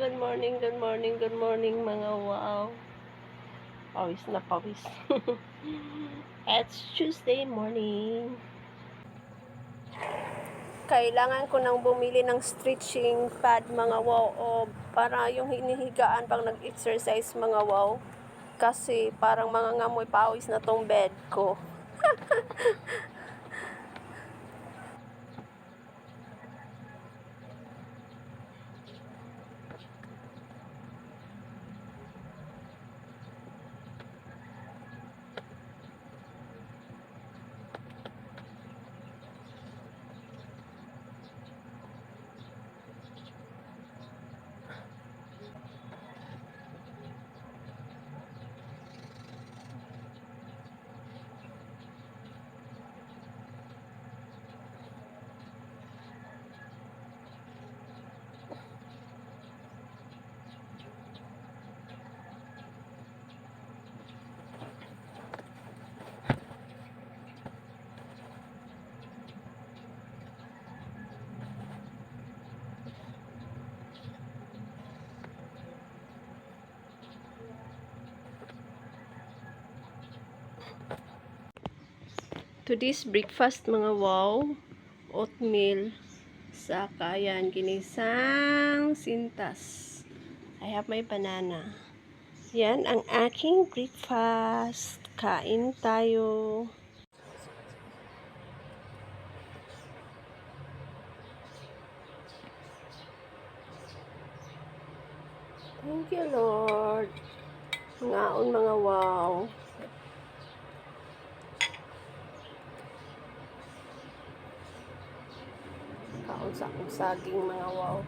Good morning, good morning, good morning mga wow. Pawis na pawis. It's Tuesday morning. Kailangan ko nang bumili ng stretching pad mga wow o para yung hinihigaan pag nag-exercise mga wow. Kasi parang mga ngamoy pawis na tong bed ko. Today's breakfast mga wow, oatmeal, saka yan, ginisang sintas. I have my banana. Yan ang aking breakfast. Kain tayo. Kaon sa akong saging mga wow.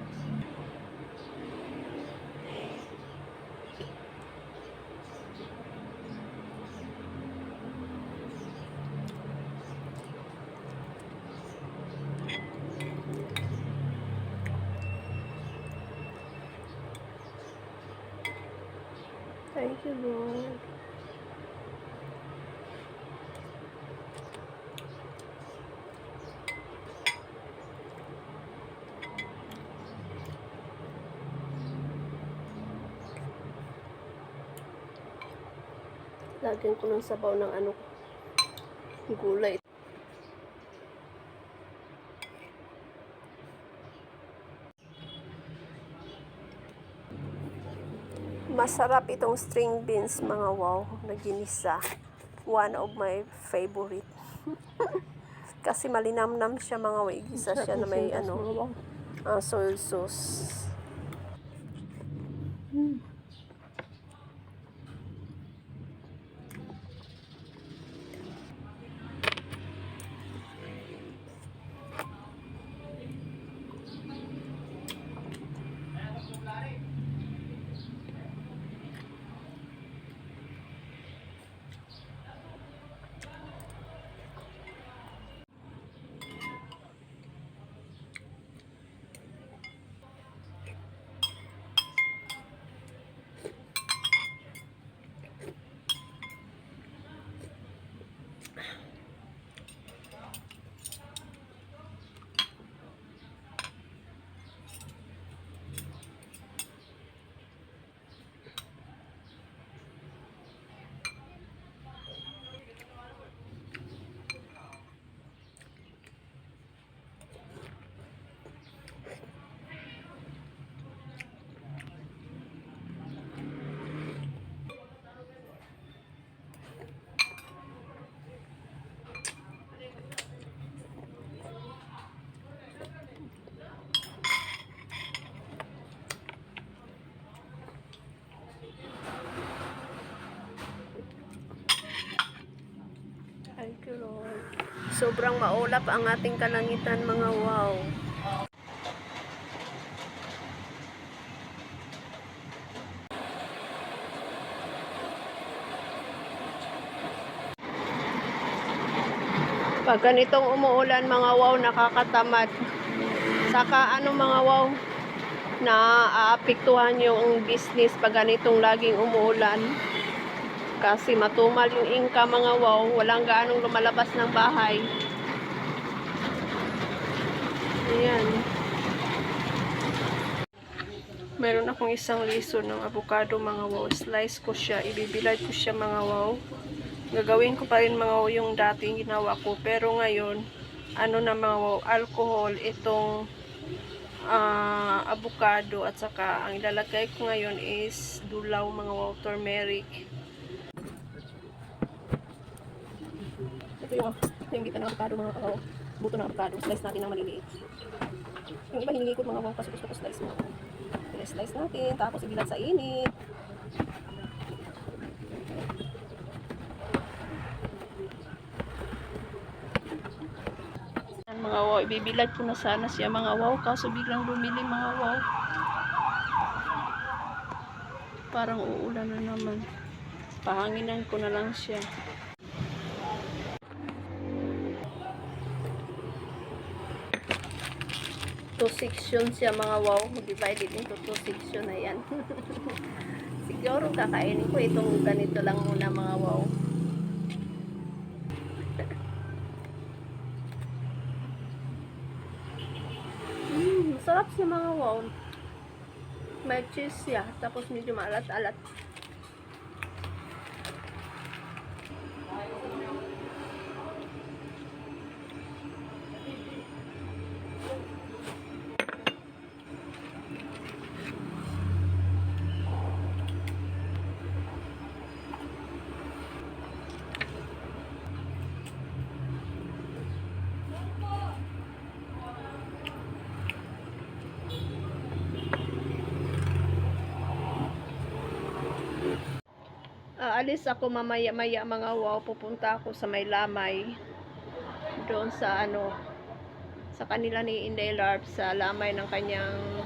Lagyan ko ng sabaw ng ano, gulay. Masarap itong string beans, mga wow, na ginisa. One of my favorite. Kasi malinamnam siya mga wow. Igisa siya na may ano, ah, soy sauce. Thank Sobrang maulap ang ating kalangitan, mga wow. Pag ganitong umuulan, mga wow, nakakatamad. Saka ano mga wow, na aapektuhan yung business pag ganitong laging umuulan. Kasi matumal yung income mga wow, walang gaanong lumalabas ng bahay. Ayan. Meron akong isang liso ng avocado mga wow. Slice ko siya. Ibibilad ko siya mga wow. Gagawin ko pa rin mga wow yung dating ginawa ko. Pero ngayon, ano na mga wow, alcohol, itong ah, avocado at saka ang ilalagay ko ngayon is dulaw mga wow, turmeric. Ito yung, ito yung gita ng avocado mga wow. Buto ng avocado. Slice natin ng maliliit. Yung iba hinilikod mga wow kasi gusto ko slice mo. slice natin, tapos ibilad sa init. Mga wow, ibibilad ko na sana siya mga wow, kaso biglang lumili mga wow. Parang uulan na naman. Pahanginan ko na lang siya. Two section siya mga wow. Divided into two section na yan siguro kakainin ko itong ganito lang muna mga wow. Mm, masarap siya mga wow. May cheese siya tapos medyo maalat-alat aalis ako mamaya-maya mga wow pupunta ako sa may lamay. Doon sa ano sa kanila ni Inday Larp sa lamay ng kanyang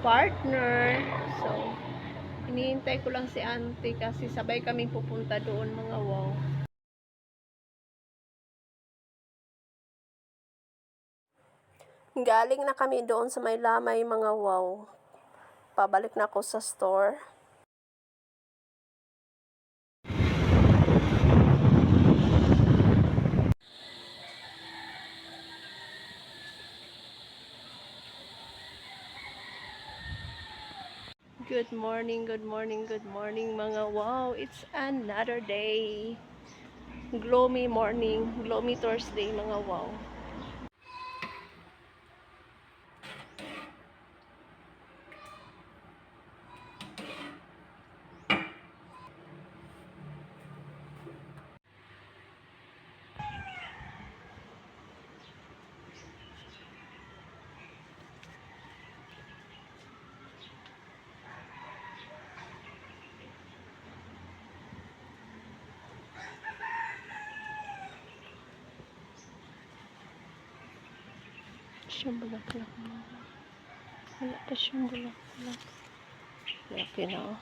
partner. So hinihintay ko lang si auntie kasi sabay kaming pupunta doon mga wow. Galing na kami doon sa may lamay mga wow. Pabalik na ako sa store Good morning, good morning, good morning mga wow. It's another day. Gloomy morning, gloomy Thursday mga wow. Siyang bulaklak wow. Wala pa siyang bulaklak. Laki na oh.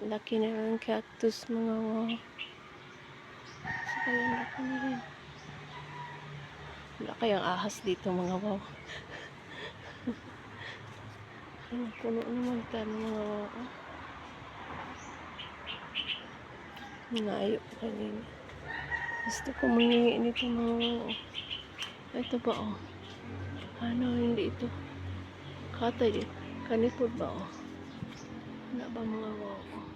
Laki na ng cactus mga wow. Saka yung laki na rin. Wala kayang ahas dito mga wow. Ano, puno naman tayo mga wow. oh. Nayo pa kanina. Gusto ko mangingi nito mga wow. oh. Ito ba oh? Ano, hindi ito. Katay, kanipod ba oh? Wala ba mga wow oh?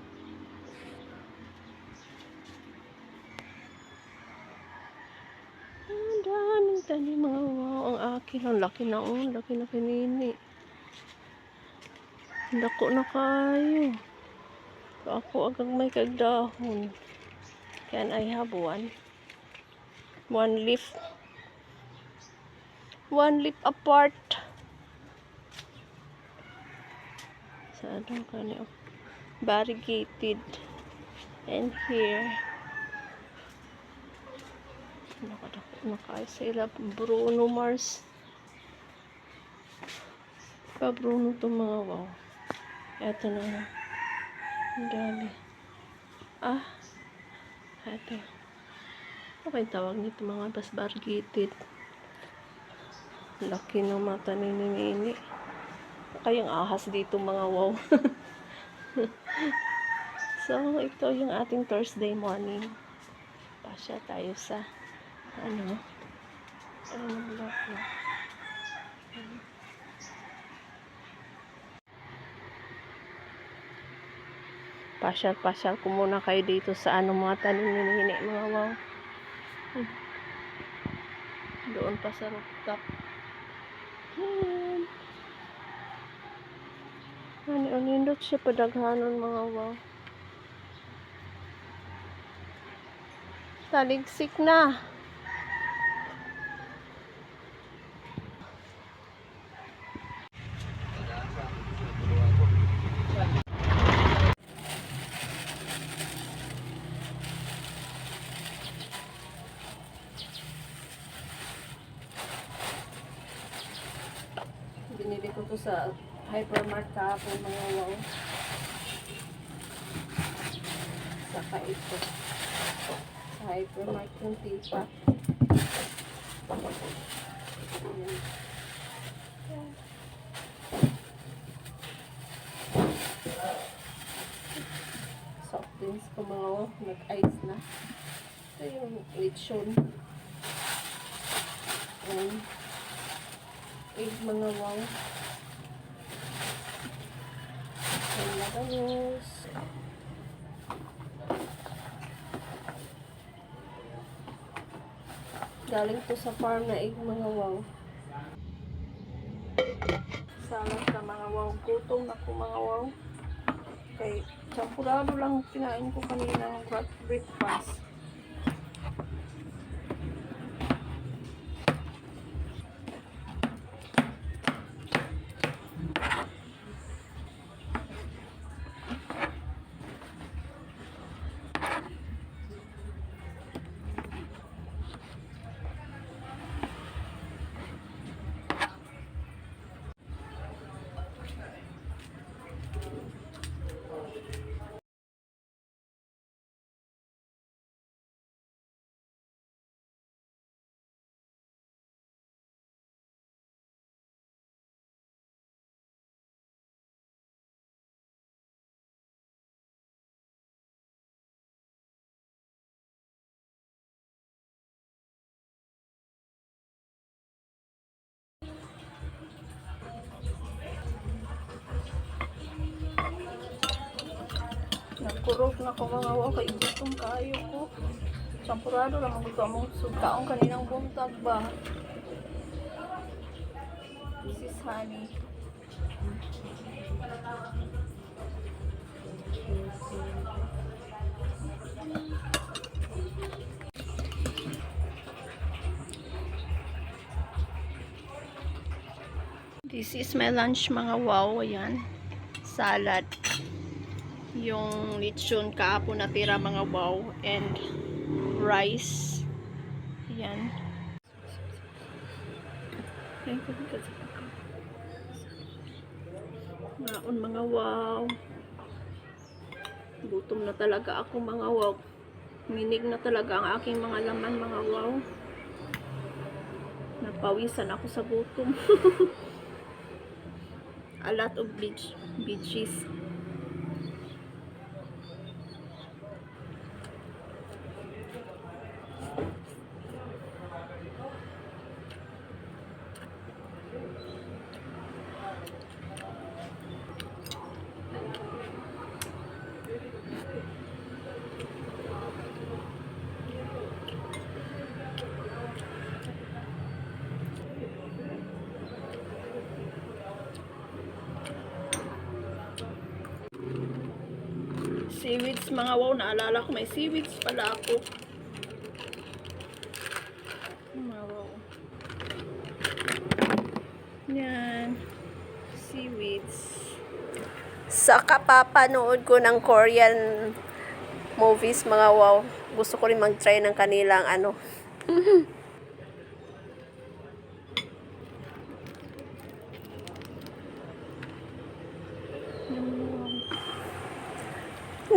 Ang daming tanim mga wow. Ang akin, ang laki na oh. Laki na kinini. Dako na kayo. Ako agang may kagdahon. Can I have one? One leaf. One leaf apart. Sa anong kani? oh. Variegated. And here. Na kayo sa ila. Bruno Mars. Pa Bruno to mga wow. Eto na nga. Ang. Ah. Eto. Ano ba yung tawag nito mga bas variegated? Laki ng mata ni Nini. Kayang ahas dito mga wow. so, ito yung ating Thursday morning. Pasya tayo sa ano ano ng block na. Pasyal-pasyal ko muna kayo dito sa ano mga tanim ni mga wow. Hmm. Doon pa sa rooftop. Yan. Ano, anindot siya padaghanon mga wow. Taligsik na. Binili ko to sa hypermart kahapon mga wow. Saka ito. Sa hypermart yung tipa. Soft drinks ko mga wow. Nag-ice na. Ito yung lechon. Ayan egg mga wow. Ang lagayos. Galing to sa farm na egg mga wow. Salad ka mga wow. Gutom na ko mga wow. Kay champurado lang kinain ko kanina breakfast. Nagkurog na ko mga wow kay gutom kayo ko. Champurado lang ang gusto mong sugtaong kaninang buntag ba. This is honey. This is my lunch mga wow. Ayan. Salad yung lechon kaapon na tira mga wow and rice. Yan naon mga wow. Gutom na talaga ako mga wow. Minig na talaga ang aking mga laman mga wow. Napawisan ako sa gutom. A lot of beach beaches Seaweeds mga wow, naalala ko may seaweeds pala ako. Mga wow. Yan. Seaweeds. Sa kapapanood ko ng Korean movies mga wow, gusto ko rin mag-try ng kanilang ano.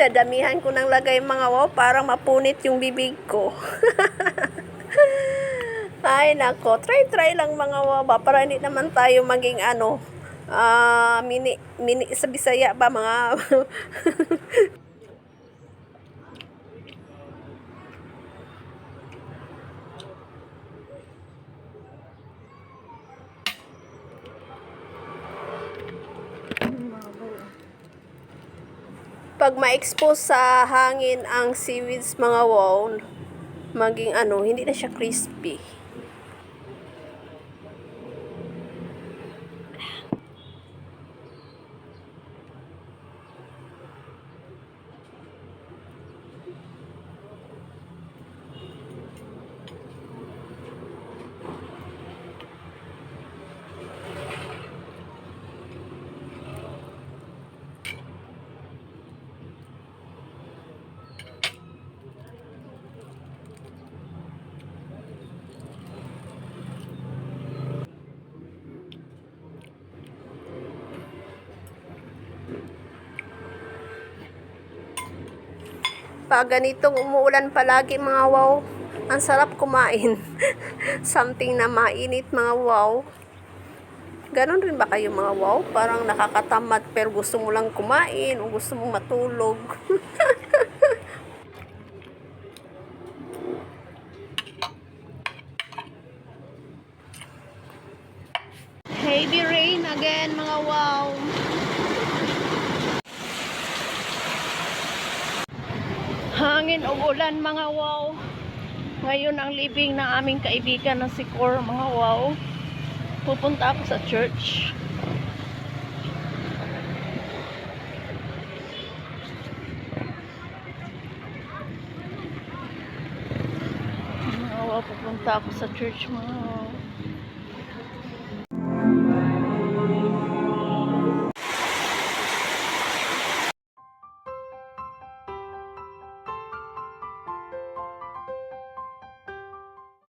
Nadamihan ko ng lagay mga wow, parang mapunit yung bibig ko. Ay nako, try-try lang mga wow ba, para hindi naman tayo maging ano, ah mini, mini sa Bisaya ba mga pag ma-expose sa hangin ang seaweeds mga wow, maging ano, hindi na siya crispy. Pag ganitong umuulan palagi mga wow, ang sarap kumain. Something na mainit mga wow. Ganon rin ba kayo mga wow? Parang nakakatamad pero gusto mo lang kumain o gusto mong matulog. Heavy rain again mga wow. Hangin o ulan mga wow. Ngayon ang libing ng aming kaibigan na si Cor mga wow. Pupunta ako sa church. Mga wow, pupunta ako sa church mga wow.